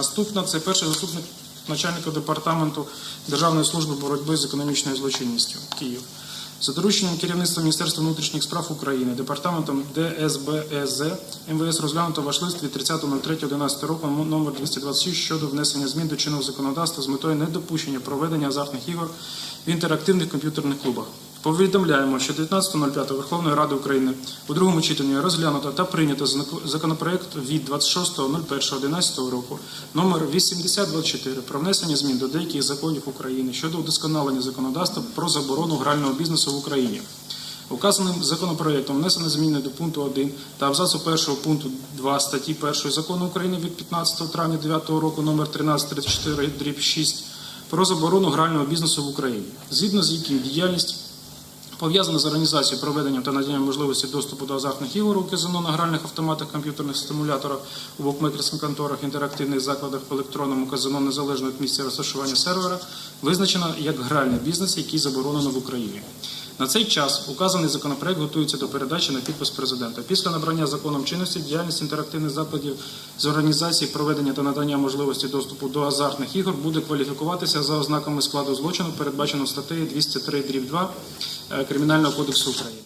Наступна це перший заступник начальника департаменту Державної служби боротьби з економічною злочинністю Київ. За дорученням керівництва Міністерства внутрішніх справ України, департаментом ДСБЕЗ МВС розглянуто ваш лист від 30.03.11 року номер 226 щодо внесення змін до чинного законодавства з метою недопущення проведення азартних ігор в інтерактивних комп'ютерних клубах. Повідомляємо, що 19.05 Верховної Ради України у другому читанні розглянуто та прийнято законопроект від 26.01.11 року номер 8024 про внесення змін до деяких законів України щодо удосконалення законодавства про заборону грального бізнесу в Україні. Указаним законопроектом внесено зміни до пункту 1 та абзацу 1 пункту 2 статті 1 закону України від 15 травня 2009 року номер 1334 дріб 6 про заборону грального бізнесу в Україні, згідно з яким діяльність пов'язана з організацією проведенням та наданням можливості доступу до азартних ігор у казино на гральних автоматах, комп'ютерних стимуляторах у букмекерських конторах, інтерактивних закладах в електронному казино незалежно від місця розташування сервера, визначена як гральний бізнес, який заборонено в Україні. На цей час указаний законопроект готується до передачі на підпис президента. Після набрання законом чинності діяльність інтерактивних закладів з організації проведення та надання можливості доступу до азартних ігор буде кваліфікуватися за ознаками складу злочину, передбачено статтею 203 2 Кримінального кодексу України.